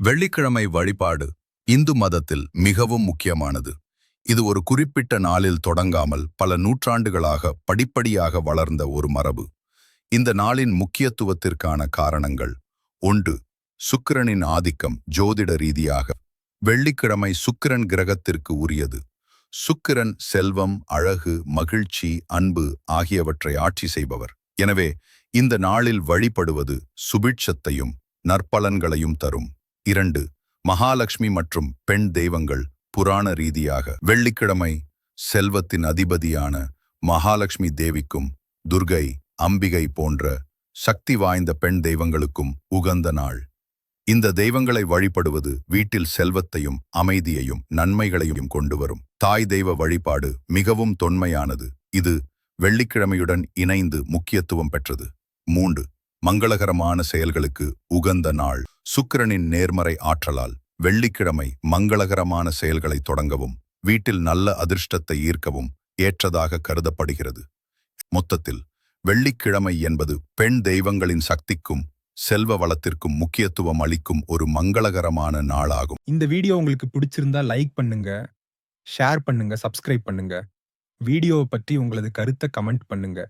வெள்ளிக்கிழமை வழிபாடு இந்து மதத்தில் மிகவும் முக்கியமானது. இது ஒரு குறிப்பிட்ட நாளில் தொடங்காமல் பல நூற்றாண்டுகளாக படிப்படியாக வளர்ந்த ஒரு மரபு. இந்த நாளின் முக்கியத்துவத்திற்கான காரணங்கள் ஒன்று சுக்கிரனின் ஆதிக்கம் ஜோதிட ரீதியாக வெள்ளிக்கிழமை சுக்கிரன் கிரகத்திற்கு உரியது. சுக்கிரன் செல்வம் அழகு மகிழ்ச்சி அன்பு ஆகியவற்றை ஆட்சி செய்பவர். எனவே இந்த நாளில் வழிபடுவது சுபிட்சத்தையும் நற்பலன்களையும் தரும். இரண்டு மகாலட்சுமி மற்றும் பெண் தெய்வங்கள் புராண ரீதியாக வெள்ளிக்கிழமை செல்வத்தின் அதிபதியான மகாலட்சுமி தேவிக்கும் துர்கை அம்பிகை போன்ற சக்தி வாய்ந்த பெண் தெய்வங்களுக்கும் உகந்த நாள். இந்த தெய்வங்களை வழிபடுவது வீட்டில் செல்வத்தையும் அமைதியையும் நன்மைகளையும் கொண்டு வரும் தாய் தெய்வ வழிபாடு மிகவும் தொன்மையானது. இது வெள்ளிக்கிழமையுடன் இணைந்து முக்கியத்துவம் பெற்றது. மூன்று மங்களகரமான செயல்களுக்கு உகந்த நாள். சுக்கிரனின் நேர்மறை ஆற்றலால் வெள்ளிக்கிழமை மங்களகரமான செயல்களை தொடங்கவும் வீட்டில் நல்ல அதிர்ஷ்டத்தை ஈர்க்கவும் ஏற்றதாக கருதப்படுகிறது. மொத்தத்தில் வெள்ளிக்கிழமை என்பது பெண் தெய்வங்களின் சக்திக்கும் செல்வ வளத்திற்கும் முக்கியத்துவம் அளிக்கும் ஒரு மங்களகரமான நாளாகும். இந்த வீடியோ உங்களுக்கு பிடிச்சிருந்தா லைக் பண்ணுங்க ஷேர் பண்ணுங்க சப்ஸ்கிரைப் பண்ணுங்க. வீடியோவை பற்றி உங்களது கருத்தை கமெண்ட் பண்ணுங்க.